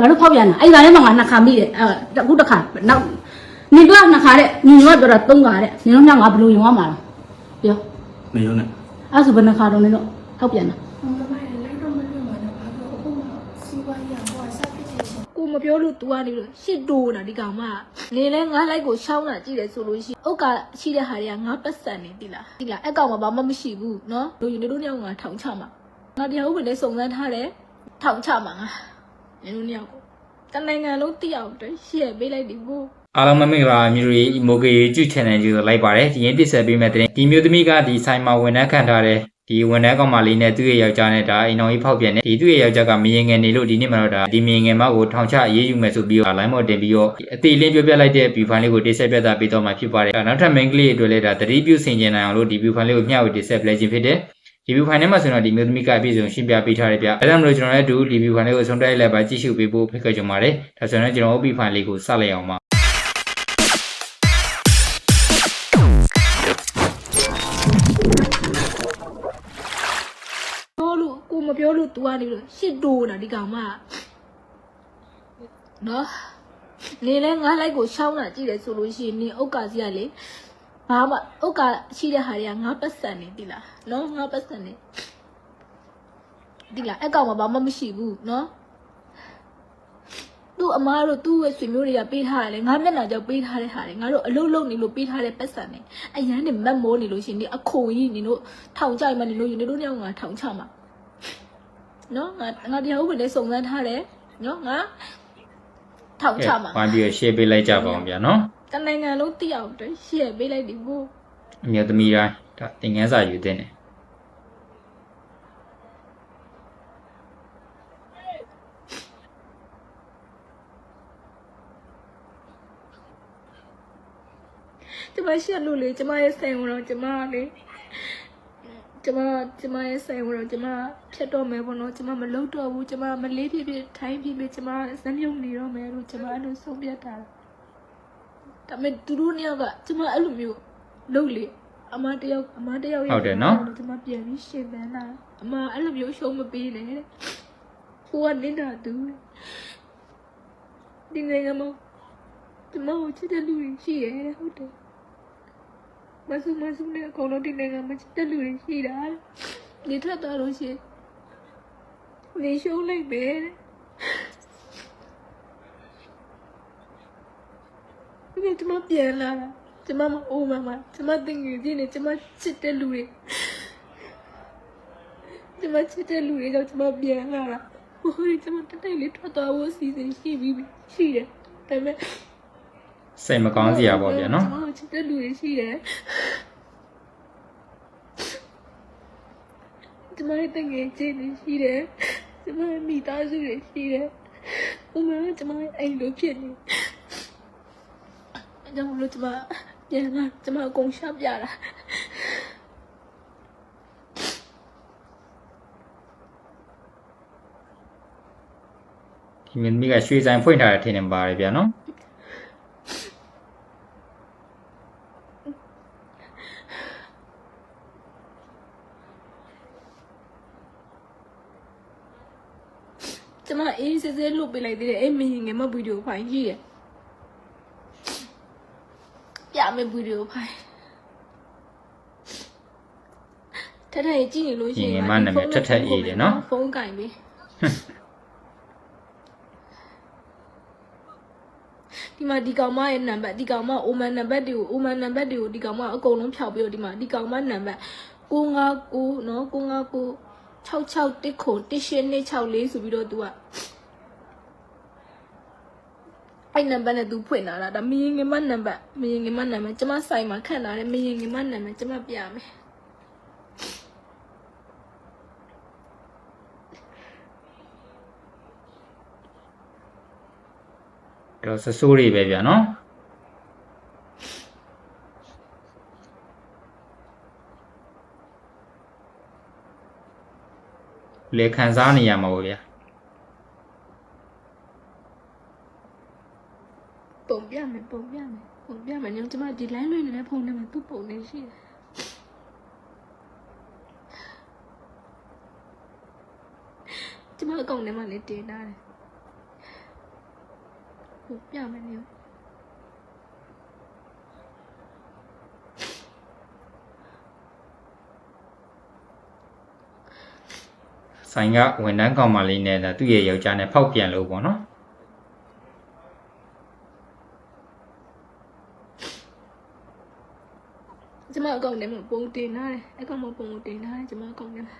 ငါတို့ဖောက်ပြန်တာအဲ့ဒါလည်းမှငါနှစ်ခါမိတယ်အဲအခုတစ်ခါနောက်နေတော့နှစ်ခါတဲ့ညီမပြောတာသုံးခါတဲ့ညီတို့ညငါဘယ်လိုယုံရမှာလဲပြော နေရုံနဲ့ အဲ့ဆိုဘယ်နှစ်ခါတော့နေတော့ဖောက်ပြန်တာ မမလည်းလိုက်တော့မလွတ်မှာတော့ဘာလို့အခုမှစီးပွားရေးကဟိုဆက်ဖြစ်နေရှင် ကိုမပြောလို့ तू ကနေလို့ရှစ်တိုးတာဒီကောင်မနေလဲငါလိုက်ကိုရှောင်းတာကြည့်တယ်ဆိုလို့ရှိရင်ဥက္ကရှိတဲ့ဟာတွေကငါပတ်စံနေတိလားတိလားအဲ့ကောင်ကဘာမှမရှိဘူးเนาะလူယူနေတို့ညောင်ငါထောင်ချမှာငါတရားဥပဒေစုံစမ်းထားတယ်ထောင်ချမှာငါ နေတို့ညောင်ကိုတနိုင်ငံလုံးတိအောင်အတွက်ရှေ့ပေးလိုက်ဒီဘူးအားလုံးမင်္ဂလာမျိုးရီ Emoge YouTube channel ကြီးကိုလိုက်ပါတယ်ဒီရင်ပြဆက်ပေးမဲ့တဲ့ဒီမျိုးသမီးကဒီဆိုင်မှာဝန်ထမ်းခံထားတဲ့ဒီဝန်ထမ်းကောင်မလေးနဲ့သူ့ရဲ့ယောက်ျားနဲ့ဒါအိမ်တော်ကြီးဖောက်ပြန်နေဒီသူ့ရဲ့ယောက်ျားကမရင်ငယ်နေလို့ဒီနေ့မှတော့ဒါဒီမရင်ငယ်မကိုထောင်ချအေးယူမယ်ဆိုပြီးတော့ line မော်တင်ပြီးတော့အသေးလေးပြောပြလိုက်တဲ့ view file လေးကိုတိဆက်ပြသပေးတော့မှာဖြစ်ပါတယ်နောက်ထပ် main ကလေးတွေလည်းဒါသတိပြုဆင်ကျင်နိုင်အောင်လို့ဒီ view file လေးကိုမျှဝေတိဆက်ပလဲခြင်းဖြစ်တဲ့ဒီ review file ထဲမှာဆိုတော့ဒီမျိုးသမီးကပြည့်စုံရှင်းပြပေးထားတယ်ဗျအဲဒါမလို့ကျွန်တော်လည်းအတူ review file လေးကိုအဆုံးတိုက်လိုက်ပါကြည့်ရှုပေးဖို့ဖိတ်ခေါ်ချင်ပါတယ်ဒါဆိုရင်ကျွန်တော် OP file လေးကိုစလိုက်အောင်ပါကိုမပြောလို့ तू ကနေလို့ရှစ်တိုးတာဒီကောင်မနော်နေလဲငါလိုက်ကိုရှောင်းတာကြည့်တယ်ဆိုလို့ရှိရင်နင်ဥက္ကာစီကလေ ဘာမှဥက္ကရှိတဲ့ဟာတွေကငါပတ်စံနေတိလားနော်ငါပတ်စံနေတိလားအကောင်မှာဘာမှမရှိဘူးနော်သူ့အမားတို့သူ့ရဲ့ဆွေမျိုးတွေကပေးထားတယ်ငါမျက်နှာကြောက်ပေးထားတဲ့ဟာတွေငါတို့အလုပ်လုပ်နေလို့ပေးထားတဲ့ပတ်စံတွေအရန်နေမက်မိုးနေလို့ရှင်ဒီအခုံကြီးနေလို့ထောင်ကြိုက်မှနေလို့ယူနေလို့ညောင်းငါထောင်ချမှာနော်ငါငါတရားဥပဒေစုံစမ်းထားတယ်နော်ငါထောင်ချမှာဘာပြီးရှေ့ပေးလိုက်ကြပါအောင်ဗျာနော် တနိုင်ငံလုံးသိအောင်အတွက် share ပေးလိုက်ဒီဘူးအမျိုးသမီးတိုင်းဒါသင်ခန်းစာယူတဲ့နေကျမရှက်လို့လေကျမရဲ့ဆိုင်ဝင်တော့ကျမလေကျမကျမရဲ့ဆိုင်ဝင်တော့ကျမဖြတ်တော့မယ်ပေါ့နော်ကျမမလုပ်တော့ဘူးကျမမလေးဖြစ်ဖြစ်ထိုင်းဖြစ်ဖြစ်ကျမဇက်မြုပ်နေတော့မယ်လို့ကျမအဲ့လိုဆုံးဖြတ်တာ ဒါပေမဲ့သူတို့နှစ်ယောက်ကကျမအဲ့လိုမျိုးလုပ်လေအမတယောက်အမတယောက်ရဲ့ကျမပြန်ပြီးရှင်းပန်းလာအမအဲ့လိုမျိုးရှုံးမပေးနဲ့တဲ့ကိုကနေတာသူဒီနိုင်ငံမှာကျမကိုချစ်တဲ့လူတွေရှိရဲတဲ့ဟုတ်တယ်မဆုမဆုနဲ့အကုန်လုံးဒီနိုင်ငံမှာချစ်တဲ့လူတွေရှိတာတဲ့ဒီထက်တော့လို့ရှိရင်နေရှုံးလိုက်ပဲတဲ့ ဒီကျမပြန်လာတာကျမမအိုးမမကျမတင်ငယ်ချင်းနေကျမချစ်တဲ့လူတွေကျမချစ်တဲ့လူတွေကြောင့်ကျမပြန်လာတာဟိုဒီကျမတက်တိုက်လေးထွက်သွားဖို့အစီအစဉ်ရှိပြီးပြီရှိတယ်ဒါပေမဲ့စိတ်မကောင်းစရာပေါ့ဗျာနော်ကျွန်တော်ချစ်တဲ့လူတွေရှိတယ်ကျမရဲ့တငယ်ချင်းတွေရှိတယ်ကျမရဲ့မိသားစုတွေရှိတယ်ဥမာကျမရဲ့အိမ်လိုဖြစ်နေ အဲကြောင့်မလို့ကျမပြန်လာကျမအကုန်ရှာပြတာဒီမျိုးသမီးကရွှေဆိုင်ဖွင့်ထားတဲ့ထင်နေပါတယ်ဗျာနော်ကျမအေးစစ်စစ်လွတ်ပေးလိုက်သေးတယ်အဲ့မင်းငယ်မဗီဒီယိုဖိုင်ရှိတယ် အမေဗီဒီယိုဖိုင်ထထရေကြည့်နေလို့ရှိရင်မနာမည်ထထအေးတယ်နော်ဖုန်းကင်ပြီဒီမှာဒီကောင်မရဲ့နံပါတ်ဒီကောင်မအိုမန်နံပါတ်တွေကိုအိုမန်နံပါတ်တွေကိုဒီကောင်မအကုန်လုံးဖြောက်ပြီးတော့ဒီမှာဒီကောင်မနံပါတ်959နော်959 661ခု1826လေးဆိုပြီးတော့ तू อ่ะ အဲ့နံပါတ်နဲ့ तू ဖွင့်လာတာဒါမရင်ငမနံပါတ်မရင်ငမနံပါတ်ကျမဆိုင်မှာခန့်လာတယ်မရင်ငမနံပါတ်ကျမပြမယ်အဲ့တော့ဆဆိုးတွေပဲဗျာနော်လေခံစားနေရမှာပေါ့ဗျာ ပုံပြမယ်ပုံပြမယ်ပုံပြမယ်ညောင်ကျမဒီ line လွှင့်နေတဲ့ဖုန်းထဲမှာသူ့ပုံနေရှိတယ်ကျမအကောင့်ထဲမှာလည်းတင်ထားတယ်ခုပြမယ်နေဆိုင်ကဝန်ထမ်းကောင်မလေးနဲ့ဒါသူ့ရဲ့ယောက်ျားနဲ့ဖောက်ပြန်လို့ပေါ့နော် ကျမအကောင့်ထဲမှာပုံတင်ထားတယ်အကောင့်မှာပုံကိုတင်ထားတယ်ကျမအကောင့်ထဲမှာ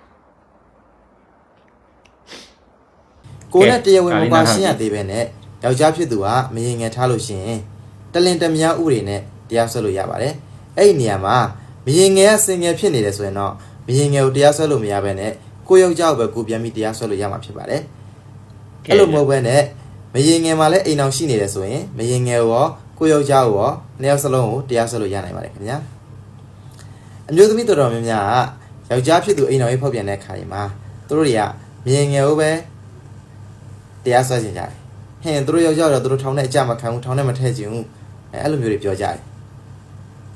ကိုနဲ့တရားဝင်မပါရှင်းရသေးပဲနဲ့ယောက်ျားဖြစ်သူကမရင်ငယ်ထားလို့ရှိရင်တလင်တမယားဥပဒေနဲ့တရားစွဲလို့ရပါတယ်အဲ့ဒီနေရာမှာမရင်ငယ်ကစင်ငယ်ဖြစ်နေတယ်ဆိုရင်တော့မရင်ငယ်ကိုတရားစွဲလို့မရဘဲနဲ့ကိုယောက်ျားကိုပဲကိုပြန်ပြီးတရားစွဲလို့ရမှာဖြစ်ပါတယ်အဲ့လိုမဟုတ်ဘဲနဲ့မရင်ငယ်မှာလည်းအိမ်အောင်ရှိနေတယ်ဆိုရင်မရင်ငယ်ကိုရောကိုယောက်ျားကိုရောနှစ်ယောက်စလုံးကိုတရားစွဲလို့ရနိုင်ပါတယ်ခင်ဗျာ အမျိုးသမီးတော်တော်များများကယောက်ျားဖြစ်သူအိမ်အောင်ရေးဖောက်ပြန်တဲ့ခါဒီမှာသူတို့တွေကမရင်ငယ်ကိုပဲတရားစွဲကျင်ကြတယ်ဟင်သူတို့ယောက်ျားတော့သူတို့ထောင်ထဲအကြမခံဘူးထောင်ထဲမထည့်ချင်ဘူးအဲအဲ့လိုမျိုးတွေပြောကြတယ်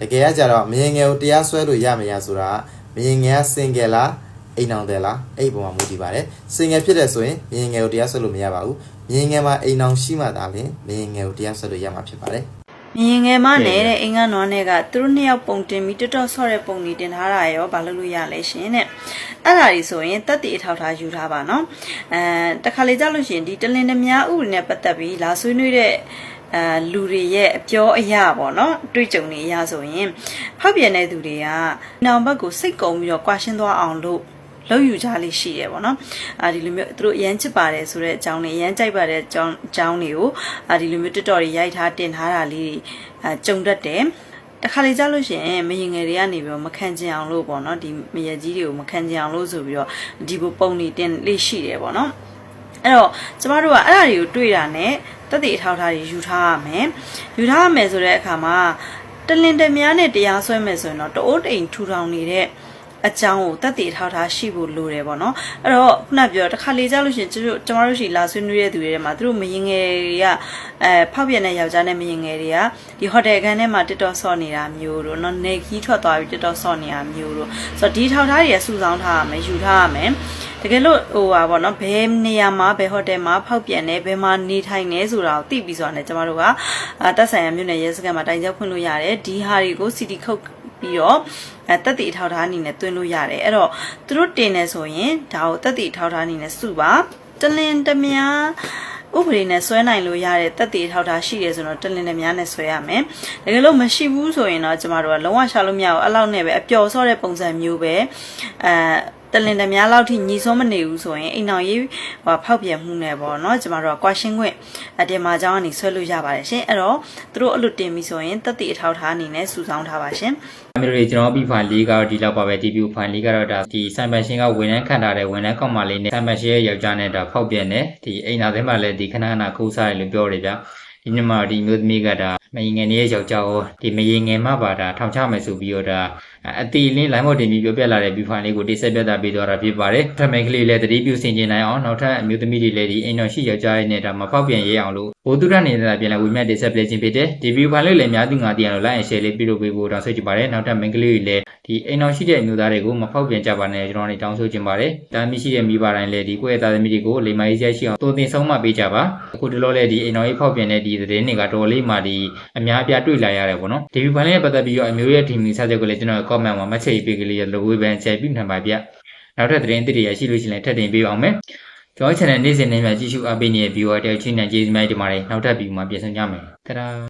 တကယ်ကကြတော့မရင်ငယ်ကိုတရားစွဲလို့ရမရဆိုတာကမရင်ငယ်ကစင်ကယ်လားအိမ်အောင်တယ်လားအဲ့ဒီပုံမှာမူတည်ပါတယ်စင်ကယ်ဖြစ်တဲ့ဆိုရင်မရင်ငယ်ကိုတရားစွဲလို့မရပါဘူးမရင်ငယ်မှာအိမ်အောင်ရှိမှသာလျှင်မရင်ငယ်ကိုတရားစွဲလို့ရမှာဖြစ်ပါတယ် မြင်ငယ်မနဲ့တဲ့အင်္ဂါနွားနဲ့ကသူတို့နှစ်ယောက်ပုံတင်ပြီးတော်တော်ဆော့တဲ့ပုံတွေတင်ထားတာရောဘာလို့လို့ရလဲရှင်တဲ့အဲ့ဒါကြီးဆိုရင်တက်တီအထောက်ထားယူထားပါနော်အဲတခါလေကြောက်လို့ရှရင်ဒီတလင်တများဥနဲ့ပတ်သက်ပြီးလာဆွေးနွေးတဲ့အဲလူတွေရဲ့အပြောအရာပေါ့နော်တွေ့ကြုံနေအရာဆိုရင်ဖောက်ပြန်တဲ့သူတွေကနောင်ဘက်ကိုစိတ်ကုံပြီးတော့ကွာရှင်းသွားအောင်လို့ လောက်ယူကြလေးရှိတယ်ပေါ့နော်အာဒီလိုမျိုးသူတို့အရန်ချစ်ပါတယ်ဆိုတဲ့အကြောင်းလေးအရန်ကြိုက်ပါတယ်အကြောင်းအကြောင်းတွေကိုအာဒီလိုမျိုးတက်တော်တွေရိုက်ထားတင်ထားတာလေးတွေအာကြုံတတ်တယ်တခါလေကြာလို့ရှိရင်မရင်ငယ်တွေကနေပြီးတော့မခံကျင်အောင်လို့ပေါ့နော်ဒီမရကြီးတွေကိုမခံကျင်အောင်လို့ဆိုပြီးတော့ဒီဘပုံနေတင်လေးရှိတယ်ပေါ့နော်အဲ့တော့ကျမတို့ကအဲ့ဒါတွေကိုတွေ့တာနဲ့တက်တည်အထောက်အထားတွေယူထားရမယ်ယူထားရမယ်ဆိုတဲ့အခါမှာတလင်တမယားနဲ့တရားစွဲမယ်ဆိုရင်တော့တအိုးတိမ်ထူထောင်နေတဲ့ အကြောင်းကိုတက်တည်ထောက်ထားရှိဖို့လိုတယ်ပေါ့နော်အဲ့တော့ခုနပြောတခါလေကြောက်လို့ရှိရင်ကျတို့ကျမတို့ရှိလာဆွေးနွေးတဲ့သူတွေထဲမှာသူတို့မရင်ငယ်တွေကအဲဖောက်ပြန်တဲ့ယောက်ျားနဲ့မရင်ငယ်တွေကဒီဟိုတယ်ခန်းထဲမှာတစ်တော်ဆော့နေတာမျိုးတို့နော်နေခီးထွက်သွားပြီးတစ်တော်ဆော့နေတာမျိုးတို့ဆိုတော့ဒီထောက်ထားတွေကစုဆောင်းထားရမယ်ယူထားရမယ်တကယ်လို့ဟိုပါပေါ့နော်ဘယ်နေရာမှာဘယ်ဟိုတယ်မှာဖောက်ပြန်နေဘယ်မှာနေထိုင်နေဆိုတာကိုသိပြီးဆိုတာနဲ့ကျမတို့ကအာတက်ဆိုင်ရမြို့နယ်ရဲစခန်းမှာတိုင်ချက်ဖွင့်လို့ရတယ်ဒီဟာတွေကို city code ပြီးတော့အဲတက်တီအထောက်ထားအနေနဲ့တွင်းလို့ရတယ်အဲ့တော့သူတို့တင်နေဆိုရင်ဒါကိုတက်တီအထောက်ထားအနေနဲ့စုပါတလင်တမယာဥပဒေနဲ့ဆွဲနိုင်လို့ရတဲ့တက်တီအထောက်ထားရှိတယ်ဆိုတော့တလင်တမယာနဲ့ဆွဲရမယ်တကယ်လို့မရှိဘူးဆိုရင်တော့ကျမတို့ကလုံးဝရှာလို့မရဘူးအဲ့လောက်နဲ့ပဲအပျော်ဆော့တဲ့ပုံစံမျိုးပဲအဲ တလင်တများလောက်ထိညီဆုံးမနေဘူးဆိုရင်အိမ်အောင်ရေးဟိုဖောက်ပြန်မှုနဲ့ပေါ့နော်ကျမတို့ကကွာရှင်းခွင့်အတင်မာကြောင်းကနေဆွဲလို့ရပါတယ်ရှင်အဲ့တော့သူတို့အဲ့လိုတင်ပြီဆိုရင်တက်တီအထောက်ထားအနေနဲ့စုဆောင်းထားပါရှင်အမေတို့ကျွန်တော် B file လေးကတော့ဒီလောက်ပါပဲ DB file လေးကတော့ဒါဒီ Simon Shin ကဝန်ထမ်းခံထားတဲ့ဝန်ထမ်းကောင်မလေးနဲ့ Simon Shin ရဲ့ယောက်ျားနဲ့ဒါဖောက်ပြန်တယ်ဒီအိမ်သားထဲမှာလည်းဒီခဏခဏခိုးစားရလို့ပြောတယ်ဗျ ဒီညမှာဒီမျိုးသမီးကဒါမရင်ငယ်နေတဲ့ယောက်ျားကိုဒီမရင်ငယ်မှပါဒါထောင်ချမယ်ဆိုပြီးတော့ဒါအတီလင်းလိုင်းမော်တင်ပြီးပြောပြလာတဲ့ view file လေးကိုတိဆက်ပြသပေးသွားတာဖြစ်ပါတယ်။ထမိန်ကလေးလည်းတတိပြုဆင်ကျင်နိုင်အောင်နောက်ထပ်အမျိုးသမီးတွေလည်းဒီအိမ်တော်ရှိယောက်ျားရဲ့နဲ့ဒါမဖောက်ပြန်ရေးအောင်လို့ဘိုးသူရနေတာပြန်လဲဝီမြတ်တိဆက်ပြခြင်းဖြစ်တယ်။ဒီ view file လေးလည်းအများသူငါတည်အောင်လို့ like and share လေးပြုလုပ်ပေးဖို့တောင်းဆိုချင်ပါတယ်။နောက်ထပ်မိန်ကလေးတွေလည်းဒီအိမ်တော်ရှိတဲ့အမျိုးသားတွေကိုမဖောက်ပြန်ကြပါနဲ့ကျွန်တော်တို့တောင်းဆိုချင်ပါတယ်။တာမရှိတဲ့မိဘတိုင်းလည်းဒီကိုယ့်ရဲ့သားသမီးတွေကိုလိမ္မာရေးဆက်ရှိအောင်တိုးတင်ဆုံးမပေးကြပါ။အခုဒီလိုလေဒီအိမ်တော်ကြီးဖောက်ပြန်တဲ့ဒီသတင်းတွေကတော်လေးမှဒီအများအပြားတွေ့လာရတယ်ပေါ့နော်။ဒီ view file လေးနဲ့ပတ်သက်ပြီးတော့အမျိုးရဲ့ team ဆက်ချက်ကိုလည်းကျွန်တော် comment မှာမချိတ်ပေးကလေးရလိုဝေးပန်ချက်ပြီးနိုင်ပါဗျ။နောက်ထပ်သတင်းသစ်တွေရရှိလို့ရှိရင်ထပ်တင်ပေးအောင်မယ်။ကျွန်တော် channel နေ့စဉ်နဲ့များကြည့်ရှုအားပေးနေတဲ့ viewer တယောက်ချင်းနဲ့ကျေးဇူးများတင်ပါတယ်။နောက်ထပ် view မှာပြန်ဆောင်ကြမယ်။တဒါ